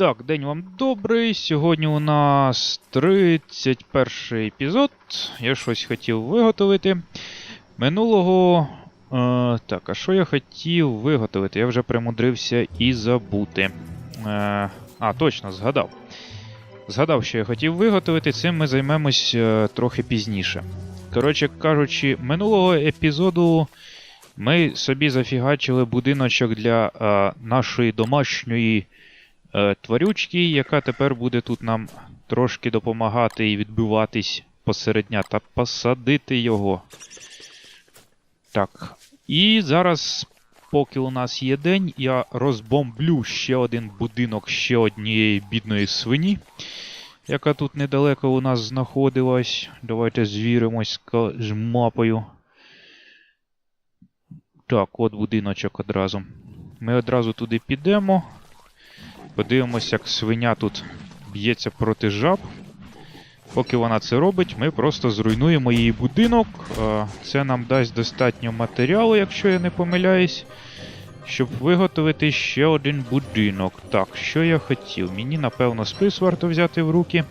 Так, день вам добрий. Сьогодні у нас 31 епізод. Я щось хотів виготовити. Минулого. Е, так, а що я хотів виготовити? Я вже примудрився і забути. Е, а, точно, згадав. Згадав, що я хотів виготовити, цим ми займемось е, трохи пізніше. Коротше кажучи, минулого епізоду ми собі зафігачили будиночок для е, нашої домашньої тварючки, яка тепер буде тут нам трошки допомагати і відбиватись посеред дня та посадити його. Так. І зараз, поки у нас є день, я розбомблю ще один будинок ще однієї бідної свині, яка тут недалеко у нас знаходилась. Давайте звіримось з мапою. Так, от будиночок одразу. Ми одразу туди підемо. Подивимося, як свиня тут б'ється проти жаб. Поки вона це робить, ми просто зруйнуємо її будинок. Е, Це нам дасть достатньо матеріалу, якщо я не помиляюсь, щоб виготовити ще один будинок. Так, що я хотів? Мені, напевно, спис варто взяти в руки,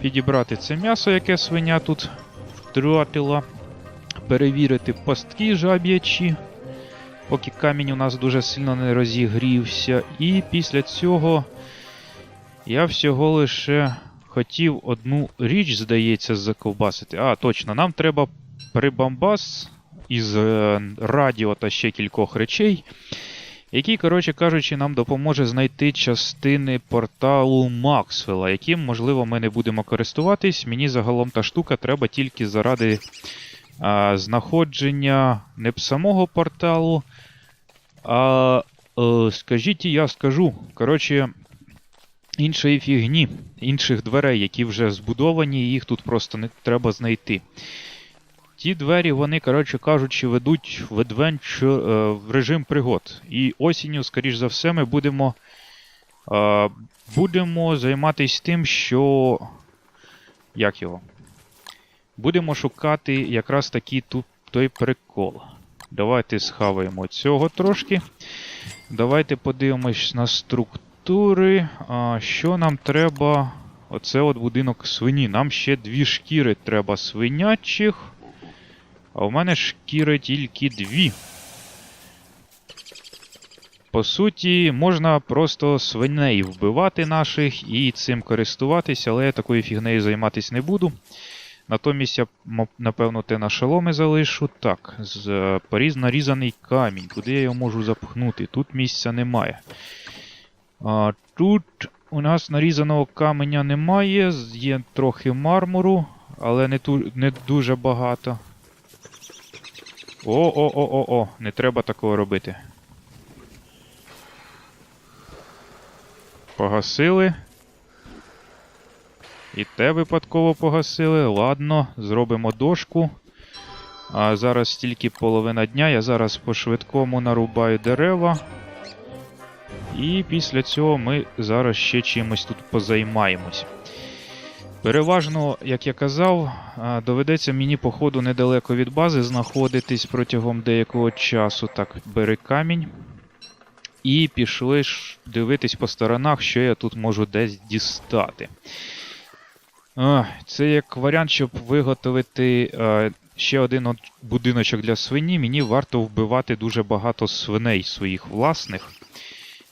підібрати це м'ясо, яке свиня тут втратила, перевірити пастки жаб'ячі, поки камінь у нас дуже сильно не розігрівся. І після цього я всього лише хотів одну річ, здається, заковбасити. А, точно, нам треба прибамбас із е, радіо та ще кількох речей, який, коротше кажучи, нам допоможе знайти частини порталу Максвелла, яким, можливо, ми не будемо користуватись. Мені загалом та штука треба тільки заради знаходження не самого порталу, а, е, скажіть, я скажу. Коротше, іншої фігні, інших дверей, які вже збудовані, їх тут просто не треба знайти. Ті двері, вони, коротше кажучи, ведуть в adventure, е, в режим пригод. І осінню, скоріш за все, ми будемо, е, будемо займатися тим, що. Як його? Будемо шукати якраз такий тут той прикол. Давайте схаваємо цього трошки. Давайте подивимось на структури. А, що нам треба? Оце от будинок свині. Нам ще дві шкіри треба свинячих. А у мене шкіри тільки дві. По суті, можна просто свиней вбивати наших і цим користуватися, але я такою фігнею займатися не буду. Натомість я, напевно, те на шоломи залишу. Так, е, поріз нарізаний камінь. Куди я його можу запхнути? Тут місця немає. А, тут у нас нарізаного каменя немає, є трохи мармуру, але не, ту, не дуже багато. О-о-о-о-о, не треба такого робити. Погасили. І те випадково погасили. Ладно, зробимо дошку. А зараз тільки половина дня. Я зараз по-швидкому нарубаю дерева. І після цього ми зараз ще чимось тут позаймаємось. Переважно, як я казав, доведеться мені, походу, недалеко від бази знаходитись протягом деякого часу. Так, бери камінь. І пішли дивитись по сторонах, що я тут можу десь дістати. Це як варіант, щоб виготовити е, ще один будиночок для свині. Мені варто вбивати дуже багато свиней своїх власних,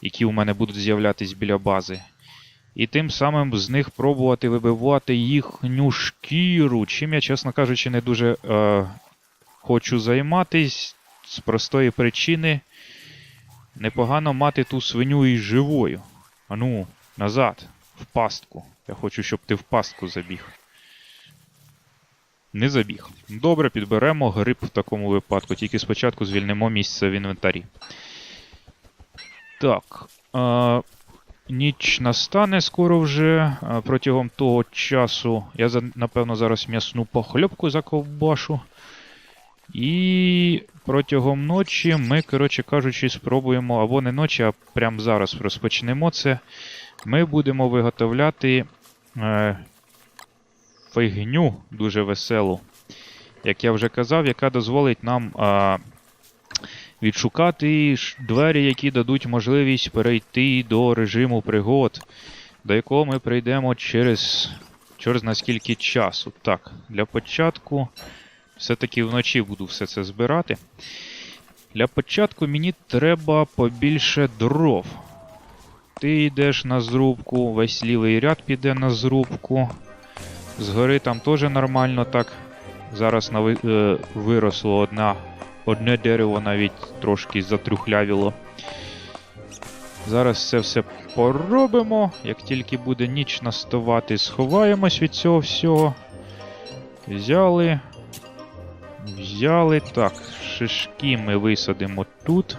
які у мене будуть з'являтись біля бази. І тим самим з них пробувати вибивати їхню шкіру. Чим я, чесно кажучи, не дуже е, хочу займатись з простої причини. Непогано мати ту свиню і живою. Ану, назад, в пастку. Я хочу, щоб ти в пастку забіг. Не забіг. Добре, підберемо гриб в такому випадку, тільки спочатку звільнимо місце в інвентарі. Так. А, ніч настане скоро вже. А, протягом того часу я, за- напевно, зараз м'ясну похльопку заковбашу. І протягом ночі ми, коротше кажучи, спробуємо, або не ночі, а прямо зараз розпочнемо це. Ми будемо виготовляти е, фігню дуже веселу, як я вже казав, яка дозволить нам е, відшукати двері, які дадуть можливість перейти до режиму пригод, до якого ми прийдемо через. Через наскільки часу. Так, для початку все-таки вночі буду все це збирати. Для початку мені треба побільше дров. Ти йдеш на зрубку, весь лівий ряд піде на зрубку. Згори там теж нормально так. Зараз нави, е, виросло одна, одне дерево навіть трошки затрюхлявіло. Зараз це все поробимо. Як тільки буде ніч наставати, сховаємось від цього всього. Взяли. Взяли. Так, шишки ми висадимо тут.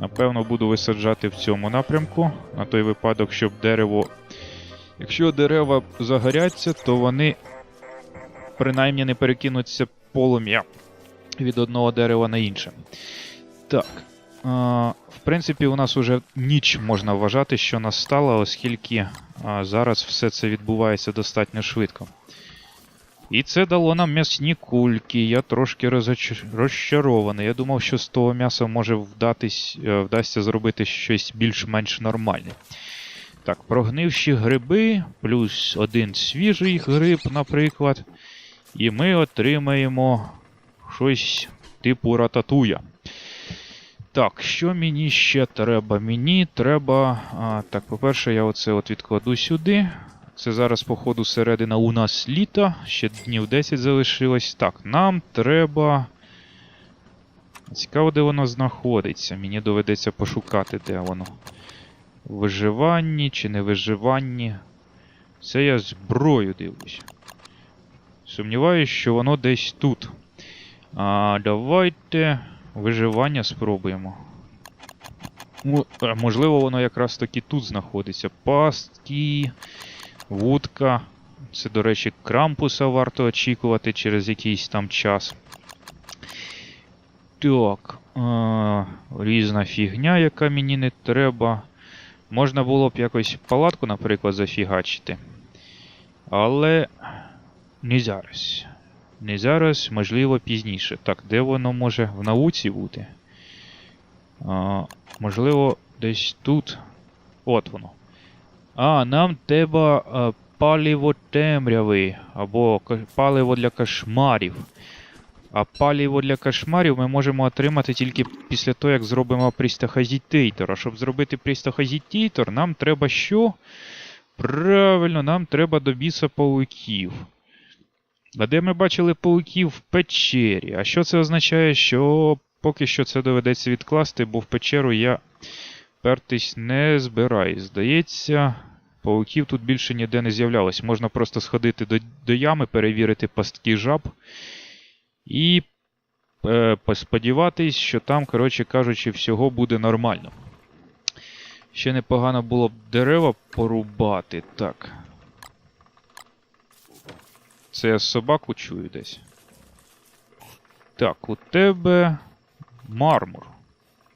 Напевно, буду висаджати в цьому напрямку. На той випадок, щоб дерево. Якщо дерева загоряться, то вони принаймні не перекинуться полум'я від одного дерева на інше. Так. А, в принципі, у нас уже ніч можна вважати, що настала, оскільки а, зараз все це відбувається достатньо швидко. І це дало нам м'ясні кульки. Я трошки розоч... розчарований. Я думав, що з того м'яса може вдатись, е, вдасться зробити щось більш-менш нормальне. Так, прогнивші гриби, плюс один свіжий гриб, наприклад. І ми отримаємо щось типу рататуя. Так, що мені ще треба? Мені треба. А, так, по-перше, я оце от відкладу сюди. Це зараз, походу, середина у нас літа. Ще днів 10 залишилось. Так, нам треба. Цікаво, де воно знаходиться. Мені доведеться пошукати, де воно. Виживанні чи не виживанні. Це я зброю дивлюсь. Сумніваюсь, що воно десь тут. А, Давайте виживання спробуємо. Мо- Можливо, воно якраз таки тут знаходиться. Пастки, вудка. Це, до речі, крампуса варто очікувати через якийсь там час. Так. А, різна фігня, яка мені не треба. Можна було б якось палатку, наприклад, зафігачити. Але не зараз. Не зараз, можливо, пізніше. Так, де воно може в науці бути? А, можливо, десь тут. От воно. А, нам треба а, паливо темряви або паливо для кошмарів. А паливо для кошмарів ми можемо отримати тільки після того, як зробимо пристахазітейтор. А щоб зробити пристахазітейтор, нам треба що? Правильно, нам треба до біса пауків. А де ми бачили пауків в печері? А що це означає, що поки що це доведеться відкласти, бо в печеру я пертись не збираюсь. Здається, пауків тут більше ніде не з'являлось. Можна просто сходити до, до ями, перевірити пастки жаб і е, посподіватись, що там, коротше кажучи, всього буде нормально. Ще непогано було б дерева порубати. Так. Це я собаку чую десь. Так, у тебе мармур.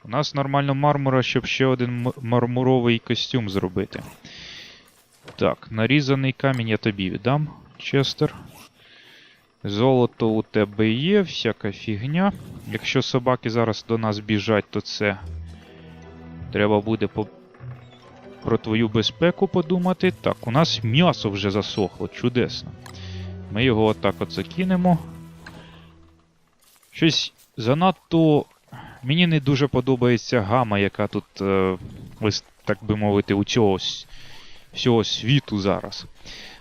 У нас нормально мармура, щоб ще один мармуровий костюм зробити. Так, нарізаний камінь я тобі віддам, Честер. Золото у тебе є, всяка фігня. Якщо собаки зараз до нас біжать, то це треба буде по... про твою безпеку подумати. Так, у нас м'ясо вже засохло, чудесно. Ми його отак от закинемо. Щось занадто. Мені не дуже подобається гама, яка тут, е, так би мовити, у цього всього світу зараз.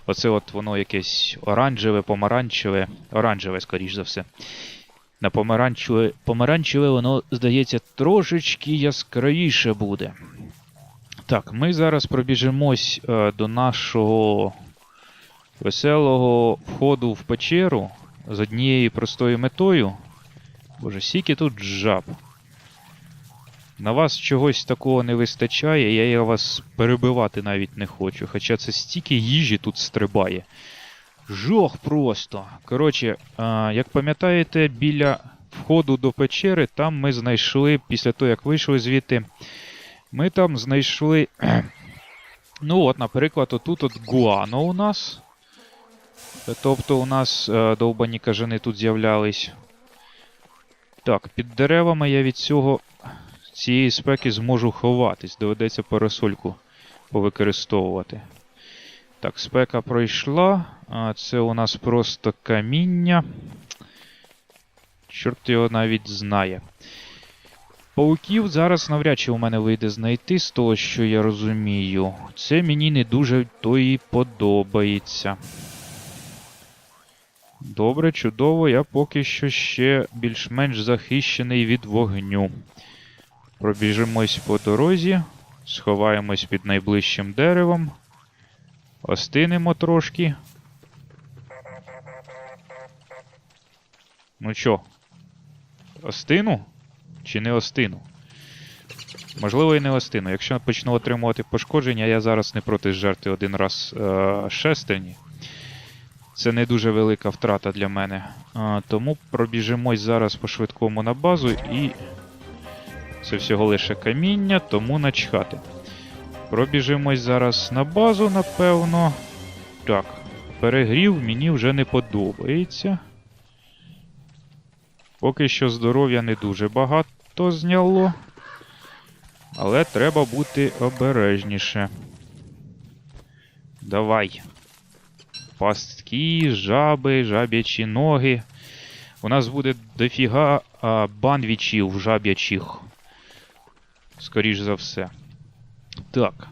Оце от воно якесь оранжеве, помаранчеве, оранжеве, скоріш за все. На помаранчеве, помаранчеве воно, здається, трошечки яскравіше буде. Так, ми зараз пробіжимось е, до нашого веселого входу в печеру з однією простою метою. Боже, скільки тут жаб. На вас чогось такого не вистачає, я, вас перебивати навіть не хочу. Хоча це стільки їжі тут стрибає. Жох просто. Коротше, а, як пам'ятаєте, біля входу до печери, там ми знайшли, після того, як вийшли звідти, ми там знайшли. Ну, от, наприклад, отут от гуано у нас. Тобто у нас е, довбані кажани тут з'являлись. Так, під деревами я від цього цієї спеки зможу ховатись. Доведеться парасольку повикористовувати. Так, спека пройшла. А це у нас просто каміння. Чорт його навіть знає. Пауків зараз навряд чи у мене вийде знайти з того, що я розумію. Це мені не дуже то і подобається. Добре, чудово, я поки що ще більш-менш захищений від вогню. Пробіжимось по дорозі, сховаємось під найближчим деревом, остинемо трошки. Ну чо, остину? Чи не остину? Можливо, і не остину. Якщо почну отримувати пошкодження, я зараз не проти жерти один раз е- шестерні. Це не дуже велика втрата для мене. А, тому пробіжимось зараз по швидкому на базу і. Це всього лише каміння, тому начхати. Пробіжимось зараз на базу, напевно. Так, перегрів мені вже не подобається. Поки що здоров'я не дуже багато зняло. Але треба бути обережніше. Давай. Пастки, жаби, жаб'ячі ноги. У нас буде дофіга а, банвічів жаб'ячих. Скоріш за все. Так.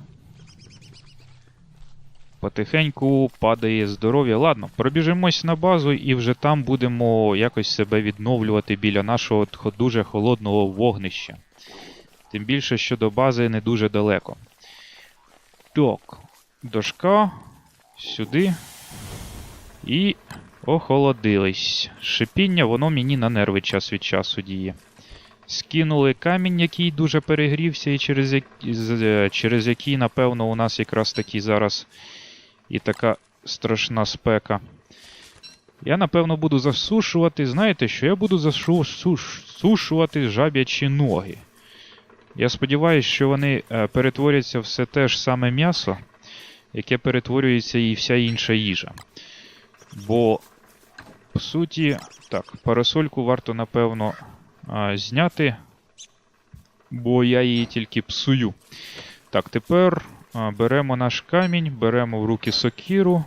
Потихеньку падає здоров'я. Ладно, пробіжимось на базу і вже там будемо якось себе відновлювати біля нашого дуже холодного вогнища. Тим більше, що до бази не дуже далеко. Так, дошка. Сюди. І охолодились. Шипіння, воно мені на нерви час від часу діє. Скинули камінь, який дуже перегрівся, і через, як... е, через який, напевно, у нас якраз таки зараз і така страшна спека. Я, напевно, буду засушувати. Знаєте що? Я буду засушувати жаб'ячі ноги. Я сподіваюся, що вони е, перетворяться все те ж саме м'ясо, яке перетворюється і вся інша їжа. Бо, по суті, так, парасольку варто, напевно, зняти, бо я її тільки псую. Так, тепер беремо наш камінь, беремо в руки сокіру.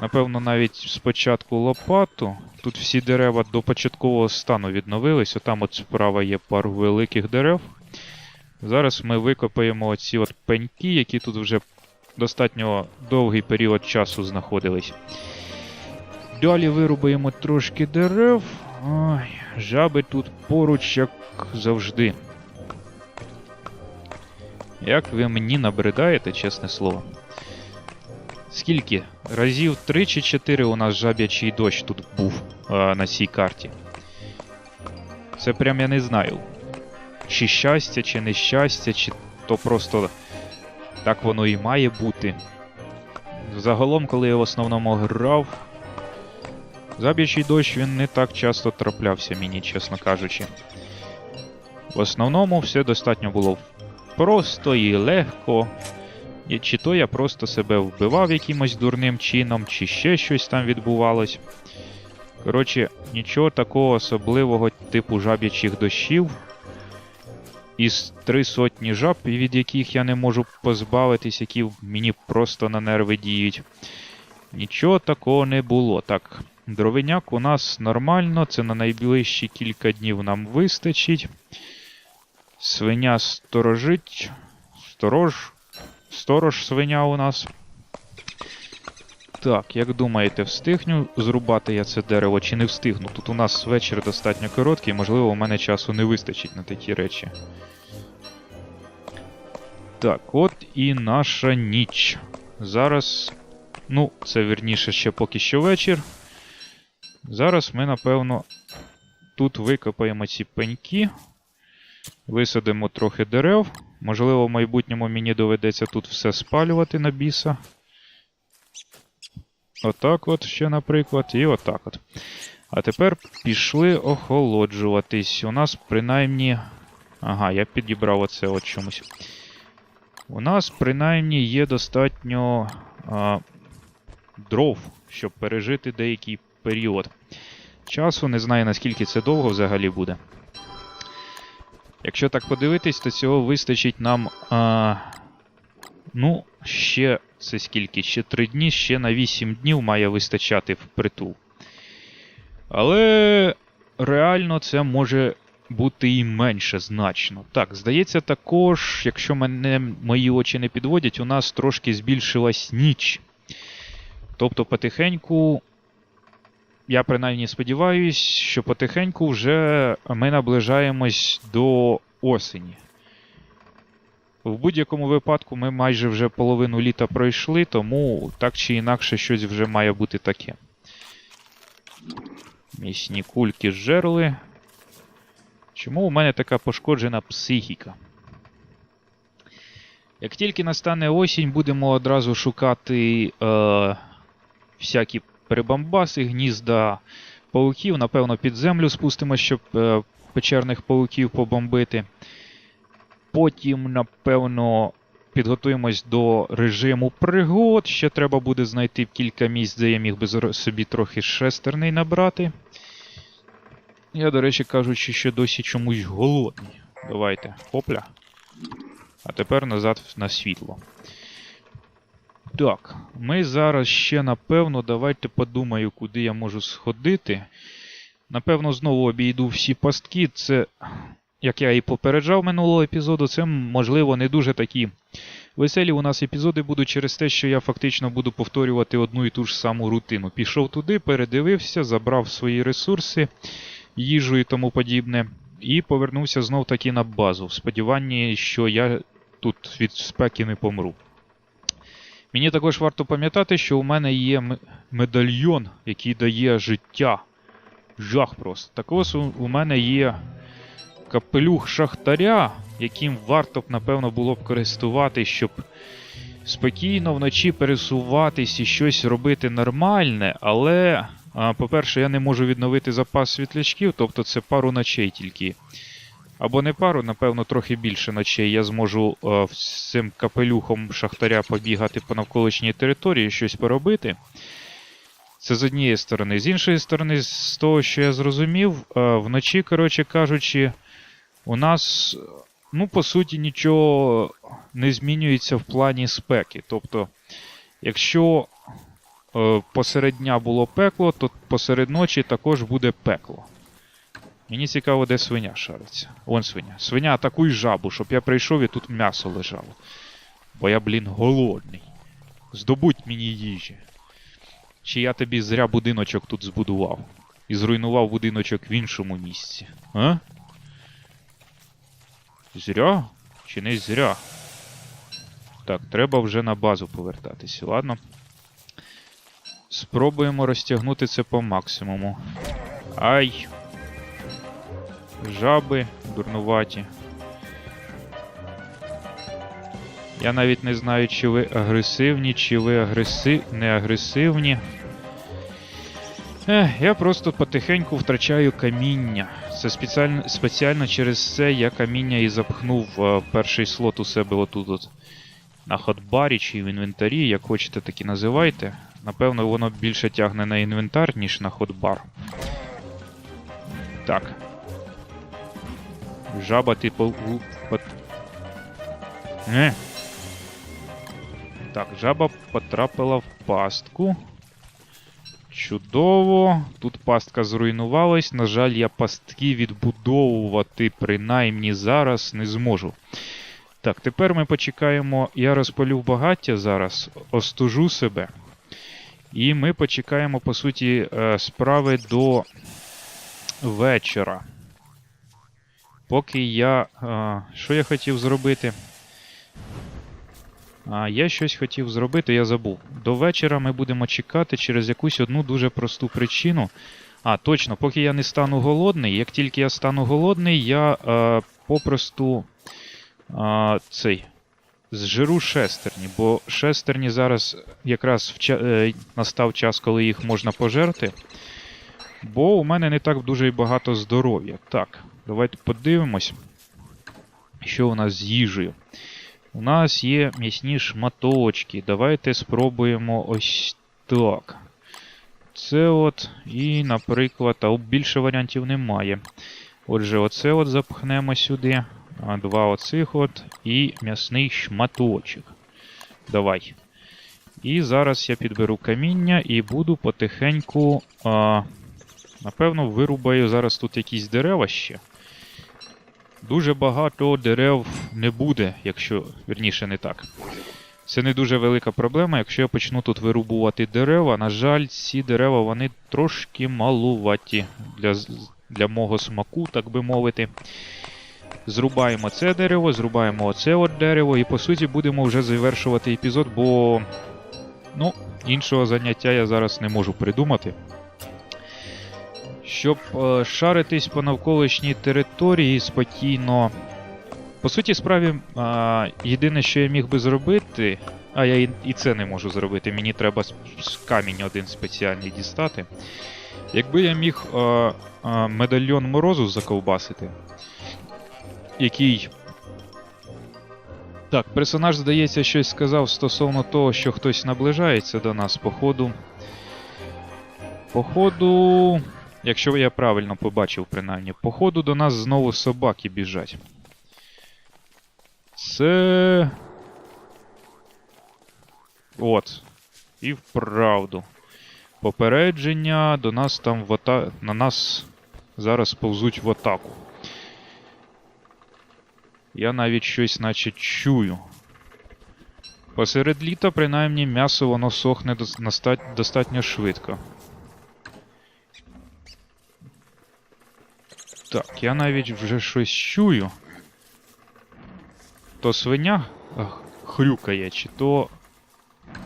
Напевно, навіть спочатку лопату. Тут всі дерева до початкового стану відновились. Отам от справа є пару великих дерев. Зараз ми викопаємо оці от пеньки, які тут вже достатньо довгий період часу знаходились. Далі вирубаємо трошки дерев. Ой, жаби тут поруч, як завжди. Як ви мені набридаєте, чесне слово. Скільки? Разів 3 чи 4 у нас жаб'ячий дощ тут був а, на цій карті. Це прям я не знаю. Чи щастя, чи нещастя, чи то просто так воно і має бути. Загалом, коли я в основному грав, Заб'ячий дощ він не так часто траплявся мені, чесно кажучи. В основному все достатньо було просто і легко. І чи то я просто себе вбивав якимось дурним чином, чи ще щось там відбувалось. Коротше, нічого такого особливого типу жаб'ячих дощів. Із три сотні жаб, від яких я не можу позбавитись, які мені просто на нерви діють. Нічого такого не було. Так, дровиняк у нас нормально, це на найближчі кілька днів нам вистачить. Свиня сторожить. Сторож. Сторож свиня у нас. Так, як думаєте, встигну зрубати я це дерево чи не встигну? Тут у нас вечір достатньо короткий, можливо, у мене часу не вистачить на такі речі. Так, от і наша ніч. Зараз. Ну, це вірніше ще поки що вечір. Зараз ми, напевно, тут викопаємо ці пеньки, висадимо трохи дерев. Можливо, в майбутньому мені доведеться тут все спалювати на біса. Отак от ще, наприклад, і отак от. А тепер пішли охолоджуватись. У нас принаймні. Ага, я підібрав оце от чомусь. У нас принаймні є достатньо а, дров, щоб пережити деякий період. часу. Не знаю, наскільки це довго взагалі буде. Якщо так подивитись, то цього вистачить нам. А, ну, ще це скільки? Ще 3 дні, ще на 8 днів має вистачати впритул. Але реально це може бути і менше значно. Так, здається, також, якщо мене мої очі не підводять, у нас трошки збільшилась ніч. Тобто потихеньку, я принаймні сподіваюсь, що потихеньку вже ми наближаємось до осені. В будь-якому випадку ми майже вже половину літа пройшли, тому так чи інакше щось вже має бути таке. Місні кульки жерли. Чому у мене така пошкоджена психіка? Як тільки настане осінь, будемо одразу шукати е, всякі перебамбаси, гнізда пауків. Напевно, під землю спустимо, щоб е, печерних пауків побомбити. Потім, напевно, підготуємось до режиму пригод. Ще треба буде знайти кілька місць, де я міг би собі трохи шестерний набрати. Я, до речі, кажучи, ще досі чомусь голодний. Давайте, хопля. А тепер назад на світло. Так, ми зараз ще, напевно, давайте подумаю, куди я можу сходити. Напевно, знову обійду всі пастки. Це, як я і попереджав минулого епізоду, це, можливо, не дуже такі веселі у нас епізоди будуть через те, що я фактично буду повторювати одну і ту ж саму рутину. Пішов туди, передивився, забрав свої ресурси, їжу і тому подібне, і повернувся знов таки на базу, в сподіванні, що я тут від спеки не помру. Мені також варто пам'ятати, що у мене є медальйон, який дає життя. Жах просто. Також у, мене є капелюх шахтаря, яким варто б, напевно, було б користувати, щоб спокійно вночі пересуватись і щось робити нормальне, але, по-перше, я не можу відновити запас світлячків, тобто це пару ночей тільки. Або не пару, напевно, трохи більше ночей. Я зможу е, з цим капелюхом шахтаря побігати по навколишній території, щось поробити. Це з однієї сторони. З іншої сторони, з того, що я зрозумів, е, вночі, коротше кажучи, у нас, ну, по суті, нічого не змінюється в плані спеки. Тобто, якщо е, посеред дня було пекло, то посеред ночі також буде пекло. Мені цікаво, де свиня шариться. Вон свиня. Свиня, атакуй жабу, щоб я прийшов і тут м'ясо лежало. Бо я, блін, голодний. Здобудь мені їжі. Чи я тобі зря будиночок тут збудував і зруйнував будиночок в іншому місці? А? Зря? Чи не зря? Так, треба вже на базу повертатися, ладно? Спробуємо розтягнути це по максимуму. Ай! Жаби дурнуваті. Я навіть не знаю, чи ви агресивні, чи ви агреси... не агресивні. Ех, я просто потихеньку втрачаю каміння. Це спеціально, спеціально через це я каміння і запхнув е, перший слот у себе отут от. На ходбарі чи в інвентарі, як хочете, так і називайте. Напевно, воно більше тягне на інвентар, ніж на ходбар. Так. Жаба, ти по... пот- Не. Так, жаба потрапила в пастку. Чудово. Тут пастка зруйнувалась. На жаль, я пастки відбудовувати принаймні зараз не зможу. Так, тепер ми почекаємо. Я розпалю багаття зараз, остужу себе. І ми почекаємо, по суті, е, справи до вечора. Поки я. Що я хотів зробити? А, я щось хотів зробити, я забув. До вечора ми будемо чекати через якусь одну дуже просту причину. А, точно, поки я не стану голодний. Як тільки я стану голодний, я е, попросту е, цей. Зжиру шестерні, бо шестерні зараз якраз в ча- е, настав час, коли їх можна пожерти. Бо у мене не так дуже й багато здоров'я. Так, давайте подивимось, що у нас з їжею. У нас є м'ясні шматочки. Давайте спробуємо ось так. Оце от. І, наприклад, а більше варіантів немає. Отже, оце от запхнемо сюди. Два оцих от. І м'ясний шматочок. Давай. І зараз я підберу каміння і буду потихеньку. А, напевно, вирубаю зараз тут якісь дерева ще. Дуже багато дерев не буде, якщо. Вірніше, не так. Це не дуже велика проблема. Якщо я почну тут вирубувати дерева, на жаль, ці дерева вони трошки малуваті для, для мого смаку, так би мовити. Зрубаємо це дерево, зрубаємо оце от дерево, і по суті будемо вже завершувати епізод, бо ну, іншого заняття я зараз не можу придумати. Щоб е, шаритись по навколишній території спокійно. По суті, справі, а, єдине, що я міг би зробити, а я і, і це не можу зробити, мені треба камінь один спеціальний дістати. Якби я міг а, а, медальйон морозу заковбасити, який. Так, персонаж, здається, щось сказав стосовно того, що хтось наближається до нас, походу. Походу. Якщо я правильно побачив, принаймні, походу до нас знову собаки біжать. Це. От. І вправду. Попередження до нас там в ата... на нас зараз повзуть в атаку. Я навіть щось наче чую. Посеред літа, принаймні, м'ясо воно сохне достатньо швидко. Так, я навіть вже щось чую. То свиня хрюкає, чи то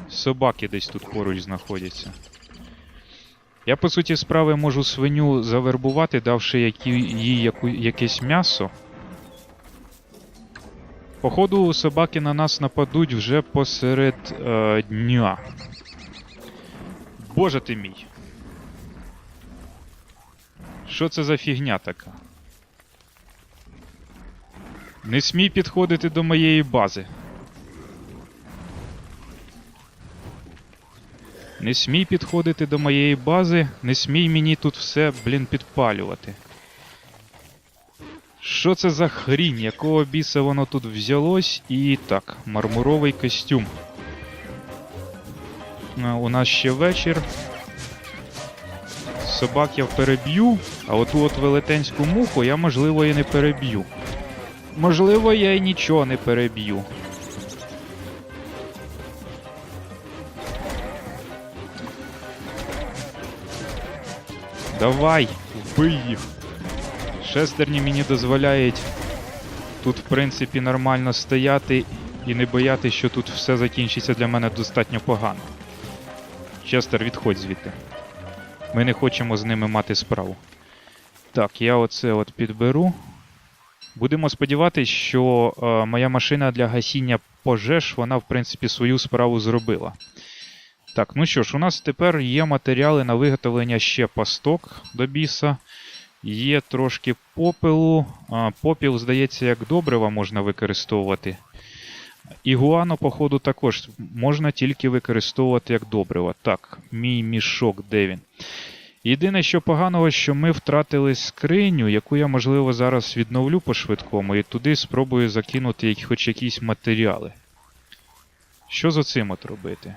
собаки десь тут поруч знаходяться. Я, по суті, справи можу свиню завербувати, давши які, їй яку, якесь м'ясо. Походу, собаки на нас нападуть вже посеред е, дня. Боже ти мій. Що це за фігня така? Не смій підходити до моєї бази. Не смій підходити до моєї бази, не смій мені тут все, блін, підпалювати. Що це за хрінь? Якого біса воно тут взялось? І так, мармуровий костюм. У нас ще вечір. Собак я переб'ю, а оту от велетенську муху я, можливо, і не переб'ю. Можливо, я й нічого не переб'ю. Давай, вбий їх. Шестерні мені дозволяють тут, в принципі, нормально стояти і не боятися, що тут все закінчиться для мене достатньо погано. Честер, відходь звідти. Ми не хочемо з ними мати справу. Так, я оце от підберу. Будемо сподіватися, що е, моя машина для гасіння пожеж, вона, в принципі, свою справу зробила. Так, ну що ж, у нас тепер є матеріали на виготовлення ще пасток до біса. Є трошки попелу. Попіл, здається, як добрива можна використовувати. Ігуану, походу, також можна тільки використовувати як добрива. Так, мій мішок, де він? Єдине, що поганого, що ми втратили скриню, яку я, можливо, зараз відновлю по-швидкому, і туди спробую закинути хоч якісь матеріали. Що з оцим от робити?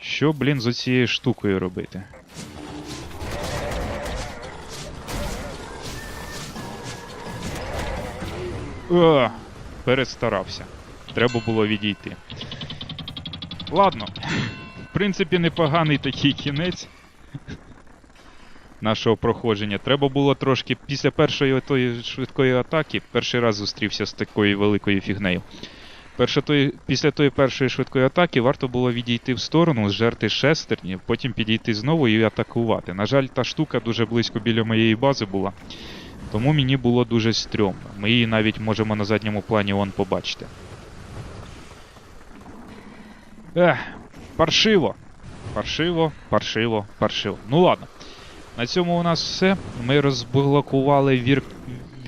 Що, блін, з оцією штукою робити? О, перестарався. Треба було відійти. Ладно. В принципі, непоганий такий кінець нашого проходження. Треба було трошки після першої тої швидкої атаки, перший раз зустрівся з такою великою фігнею. Перше тої, після тої першої швидкої атаки варто було відійти в сторону, зжерти шестерні, потім підійти знову і атакувати. На жаль, та штука дуже близько біля моєї бази була, тому мені було дуже стрьомно. Ми її навіть можемо на задньому плані вон побачити. Ех, паршиво. Паршиво, паршиво, паршиво. Ну ладно. На цьому у нас все. Ми розблокували вір...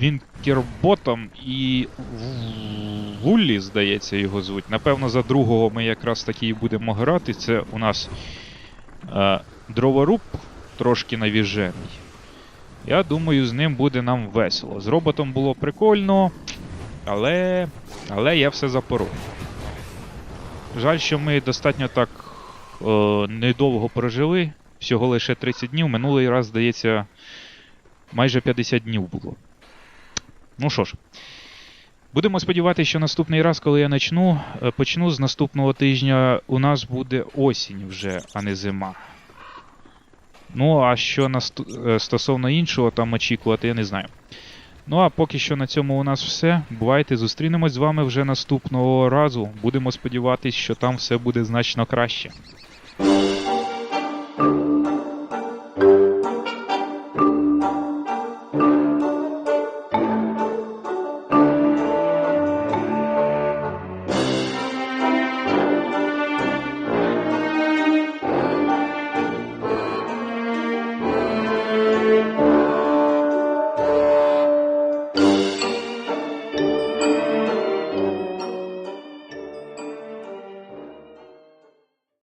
Вінкерботом і Вуллі, здається, його звуть. Напевно, за другого ми якраз таки і будемо грати. Це у нас е, дроворуб трошки навіжений. Я думаю, з ним буде нам весело. З роботом було прикольно, але. Але я все запоров. Жаль, що ми достатньо так е, недовго прожили. Всього лише 30 днів. Минулий раз, здається, майже 50 днів було. Ну що ж, будемо сподіватися, що наступний раз, коли я почну, е, почну з наступного тижня, у нас буде осінь вже, а не зима. Ну, а що на е, стосовно іншого там очікувати, я не знаю. Ну а поки що на цьому у нас все. Бувайте, зустрінемось з вами вже наступного разу. Будемо сподіватися, що там все буде значно краще.